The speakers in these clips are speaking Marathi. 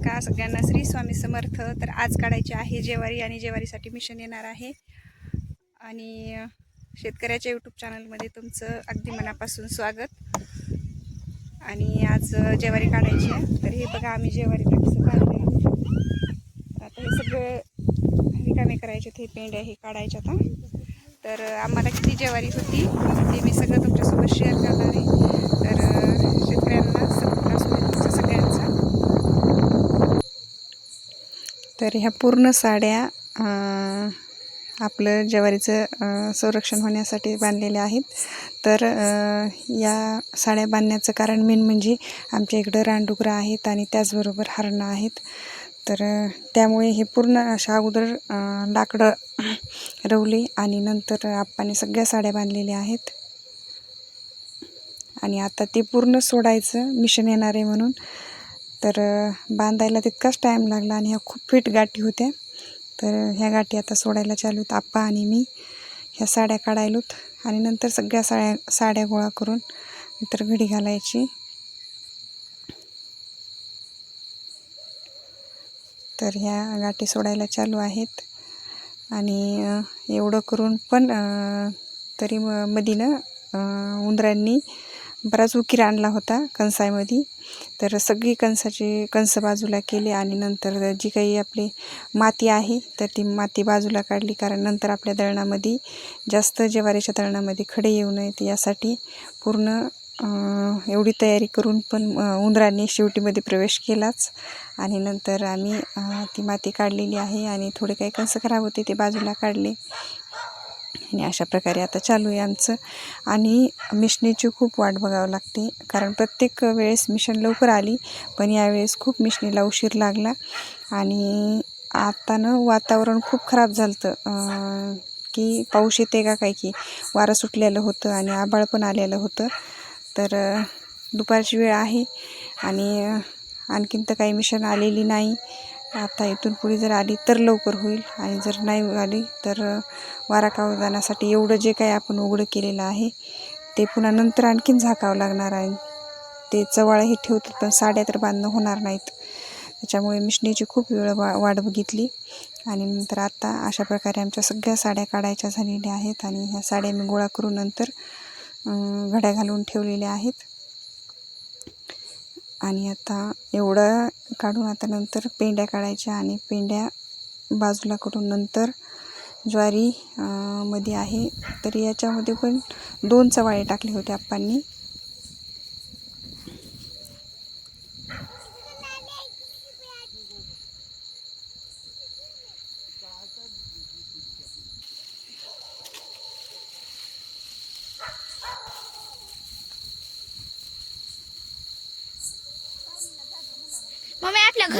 नमस्कार सगळ्यांना श्री स्वामी समर्थ. तर आज काढायचे आहे जेवारी आणि जेवारीसाठी मिशन येणार आहे. आणि शेतकऱ्याच्या यूट्यूब चॅनलमध्ये तुमचं अगदी मनापासून स्वागत. आणि आज जेवारी काढायची आहे. तर हे बघा आम्ही जेवारीला कसं आता हे सगळं रिकामे करायचे हे पेंड्या हे काढायचे आता. तर आम्हाला किती जेवारी होती ते मी सगळं तुमच्यासोबत शेअर करणार आहे तर अ, शेतकऱ्यांना सपोर्ट असू दे तुमच्या सगळ्यांचा तर ह्या पूर्ण साड्या आपलं ज्वारीचं संरक्षण होण्यासाठी बांधलेल्या आहेत. तर या साड्या बांधण्याचं कारण मेन म्हणजे आमच्या इकडं रानडुकरं आहेत आणि त्याचबरोबर हरणं आहेत. तर त्यामुळे हे पूर्ण अशा अगोदर लाकडं रवली आणि नंतर आप्पाने सगळ्या साड्या बांधलेल्या आहेत. आणि आता ते पूर्ण सोडायचं मिशन येणार आहे म्हणून. तर बांधायला तितकाच टाईम लागला आणि ह्या खूप फिट गाठी होत्या. तर ह्या गाठी आता सोडायला चालू आहेत आप्पा आणि मी. ह्या साड्या काढायलोत आणि नंतर सगळ्या साड्या साड्या गोळा करून नंतर घडी घालायची. तर ह्या गाठी सोडायला चालू आहेत आणि एवढं करून पण तरी म मधीनं उंदरांनी बराच उकीर आणला होता कणसामध्ये तर सगळी कणसाची कणस बाजूला केले आणि नंतर जी काही आपली माती आहे तर ती माती बाजूला काढली. कारण नंतर आपल्या दळणामध्ये जास्त ज्वारीच्या दळणामध्ये खडे येऊ नयेत. यासाठी पूर्ण एवढी तयारी करून पण उंदराने शेवटीमध्ये प्रवेश केलाच. आणि नंतर आम्ही ती माती काढलेली आहे आणि थोडे काही कंस खराब होते ते बाजूला काढले. आणि अशा प्रकारे आता चालू आहे आमचं. आणि मिशनीची खूप वाट बघावं लागते. कारण प्रत्येक वेळेस मिशन लवकर आली पण यावेळेस खूप मिशनीला उशीर लागला. आणि आता वातावरण खूप खराब झालं होतं की पाऊस येते का काय की वारं सुटलेलं होतं आणि आभाळ पण आलेलं होतं. तर दुपारची वेळ आहे. आणि आणखीन तर काही मिशन आलेली नाही. आता इथून पुढे जर आली तर लवकर होईल. आणि जर नाही आली तर अ, वारा जाण्यासाठी एवढं जे काही आपण उघडं केलेलं आहे ते पुन्हा नंतर आणखीन झाकावं लागणार आहे. ते चवाळं ठेवतात पण साड्या तर बांधणं होणार नाहीत. त्याच्यामुळे मिशनीची खूप वेळ वा वाट बघितली. आणि नंतर आता अशा प्रकारे आमच्या सगळ्या साड्या काढायच्या झालेल्या आहेत. आणि ह्या साड्या मी गोळा करून नंतर घड्या घालून ठेवलेल्या आहेत. आणि आता एवढं काढून आता नंतर पेंड्या काढायच्या आणि पेंड्या बाजूला करून नंतर ज्वारी मध्ये आहे. तर याच्यामध्ये पण दोन चवाळे टाकले होते आप्पांनी.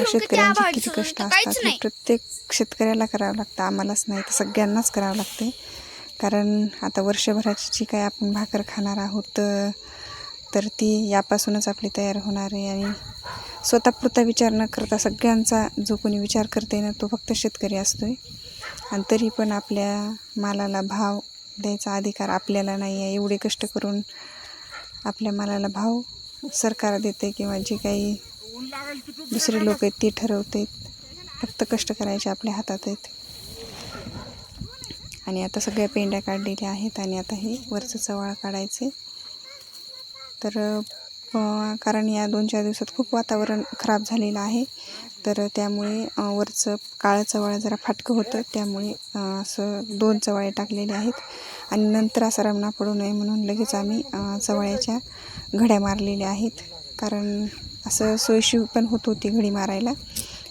किती शेतकऱ्यांचे किती कष्ट असतात हे प्रत्येक शेतकऱ्याला करावं लागतं. आम्हालाच नाही तर सगळ्यांनाच करावं लागते. कारण आता वर्षभराची जी काय आपण भाकर खाणार आहोत तर- ती यापासूनच आपली तयार होणार आहे. आणि स्वतःपुरता विचार न करता सगळ्यांचा जो कोणी विचार करते ना तो फक्त शेतकरी असतोय. आणि तरी पण आपल्या मालाला भाव द्यायचा अधिकार आपल्याला नाही आहे. एवढे कष्ट करून आपल्या मालाला भाव सरकार देते किंवा जे काही दुसरे लोक आहेत ते ठरवते फक्त कष्ट करायचे आपल्या हातात आहेत. आणि आता सगळ्या पेंड्या काढलेल्या आहेत आणि आता हे वरचं चवाळ काढायचे तर कारण या दोन चार दिवसात खूप वातावरण खराब झालेलं आहे. तर त्यामुळे वरचं काळं चवाळ जरा फाटकं होतं. त्यामुळे असं दोन चवाळे टाकलेले आहेत. आणि नंतर असा रमणा पडू नये म्हणून लगेच आम्ही चवाळ्याच्या घड्या मारलेल्या आहेत. कारण असं सोयीशी पण होत होती घडी मारायला.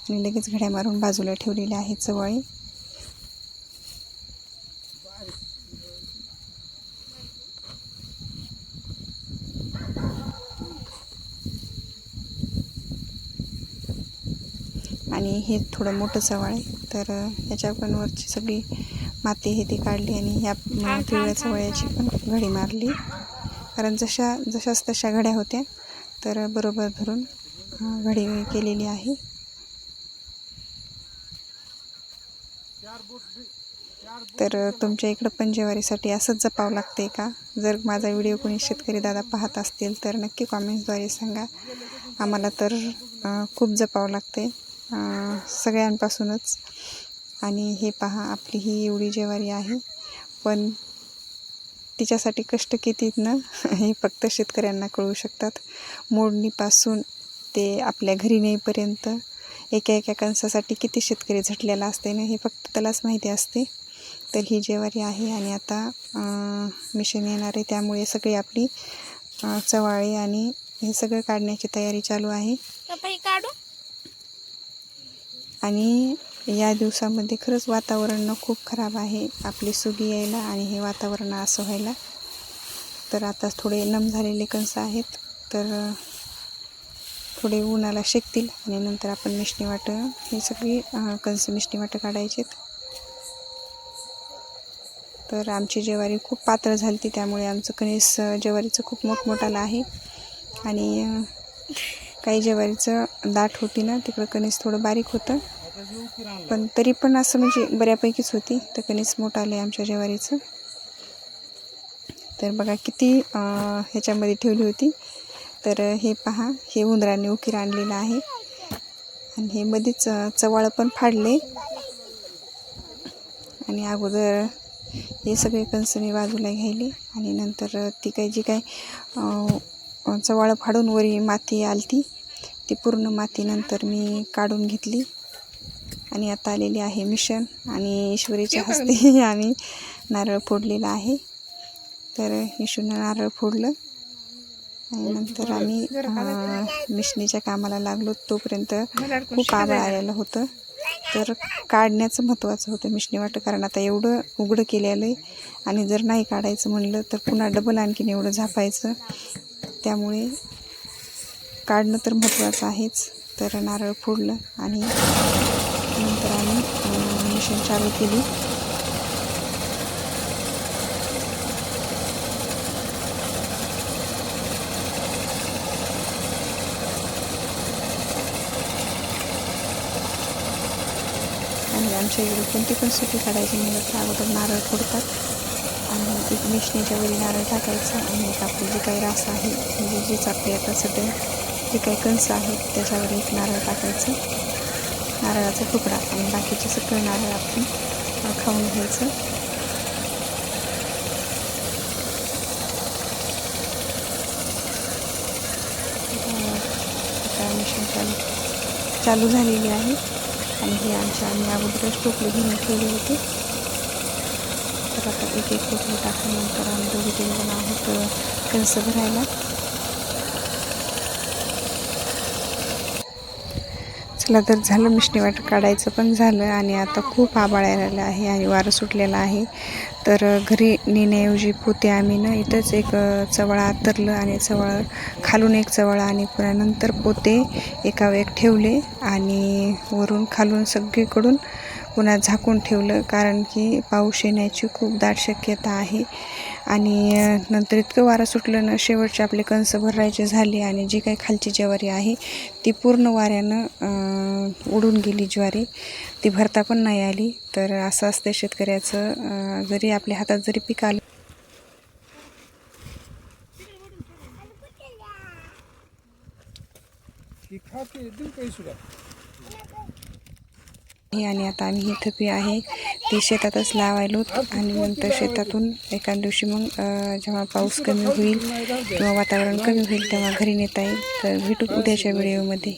आणि लगेच घड्या मारून बाजूला ठेवलेल्या आहेत चवाळी आणि हे थोडं मोठं चवाळ आहे. तर ह्याच्या पण वरची सगळी माती हे ती काढली आणि ह्या पिवळ्या चवळ्याची पण घडी मारली. कारण जशा जशाच तशा घड्या होत्या तर बरोबर धरून घडी केलेली आहे. तर तुमच्या इकडं पण ज्वारीसाठी असंच जपावं लागते का? जर माझा व्हिडिओ कोणी शेतकरी दादा पाहत असतील तर नक्की कॉमेंट्सद्वारे सांगा. आम्हाला तर खूप जपावं लागते सगळ्यांपासूनच. आणि हे पहा आपली ही एवढी ज्वारी आहे. पण तिच्यासाठी कष्ट किती आहेत ना हे फक्त शेतकऱ्यांना कळू शकतात. मोडणीपासून ते आपल्या घरी नेईपर्यंत एका एका कणसासाठी किती शेतकरी झटलेला असते ना हे फक्त त्यालाच माहिती असते. तर ही ज्वारी आहे आणि आता मिशन येणार आहे. त्यामुळे सगळी आपली चवाळी आणि हे सगळं काढण्याची तयारी चालू आहे. काढू? आणि या दिवसामध्ये खरंच वातावरण खूप खराब आहे. आपली सुगी यायला आणि हे वातावरण असं व्हायला. तर आता थोडे नम झालेले कणसं आहेत. तर थोडे उन्हाला शेकतील आणि नंतर आपण मिष्णीवाटं वाटं सगळी अ, कणस वाटं काढायचेत. तर आमची ज्वारी खूप पातळ झाली ती त्यामुळे आमचं कणीस ज्वारीचं खूप मोठमोठालं आहे. आणि काही ज्वारीचं दाट होती ना तिकडं कणीस थोडं बारीक होतं. पण तरी पण असं म्हणजे बऱ्यापैकीच होती. तर कणीस मोठं आलं आहे आमच्या ज्वारीचं. तर बघा किती ह्याच्यामध्ये ठेवली होती. तर हे पहा हे उंदराने उकीर आणलेलं आहे. आणि हे मध्येच चवाळ चवाळं पण फाडले. आणि अगोदर हे सगळे कणसं मी बाजूला घ्यायले. आणि नंतर ती काही जी काय चवाळं फाडून वरी माती आलती ती पूर्ण माती नंतर मी काढून घेतली. आणि आता आलेली आहे मिशन आणि ईश्वरीच्या हस्ते आम्ही नारळ फोडलेला आहे. तर येशूनं नारळ फोडलं. आणि नंतर आम्ही मिशनीच्या कामाला लागलो तोपर्यंत खूप आबळ आलेलं होतं. तर काढण्याचं महत्त्वाचं होतं मिशनी वाटं कारण आता एवढं उघडं केलेलं आहे. आणि जर नाही काढायचं म्हणलं तर पुन्हा डबल आणखीन एवढं झापायचं. त्यामुळे काढणं तर महत्त्वाचं आहेच. तर नारळ फोडलं आणि मशीन चालू केली. आणि आमच्या इकडे कोणती पण सुटी काढायची म्हणलं तर अगोदर नारळ फोडतात. आणि एक मिशनीच्या वरी नारळ टाकायचं आणि एक आपली जी काही रास आहे म्हणजे जीच आपली आता सध्या जे काही कणसं आहेत त्याच्यावर एक नारळ टाकायचं. नारळाचा तुकडा आणि बाकीचे सगळे नारळ आपण खाऊन घ्यायचं. आता मिशन चालू चालू झालेली आहे आणि हे आमच्या आम्ही अगोदरच टोपले घेऊन ठेवले होते. तर आता एक एक टोपलं टाकल्यानंतर आम्ही दोघे तीन जण आहोत अ, भरायला. चला तर झालं मिष्टी वाट काढायचं पण झालं आणि आता खूप आबाळ आलेलं आहे. आणि वारं सुटलेलं आहे. तर घरी नेण्याऐवजी पोते आम्ही ना इथंच एक चवळा आतरलं आणि चवळ खालून एक चवळा आणि पुन्हा नंतर पोते एकावर एक ठेवले आणि वरून खालून सगळीकडून पुन्हा झाकून ठेवलं कारण की पाऊस येण्याची खूप दाट शक्यता आहे. आणि नंतर इतकं वारं सुटलं ना शेवटचे आपले कंस भरायचे झाले आणि जी काही खालची ज्वारी आहे ती पूर्ण वाऱ्यानं उडून गेली ज्वारी. ती भरता पण नाही आली. तर असं असते शेतकऱ्याचं जरी आपल्या हातात जरी पीक आलं हे आणि आता आम्ही ही थपी आहे. ती शेतातच लावायलो आणि नंतर शेतातून एका दिवशी मग जेव्हा पाऊस कमी होईल किंवा वातावरण कमी होईल तेव्हा घरी नेता येईल. तर भेटू उद्याच्या व्हिडिओमध्ये.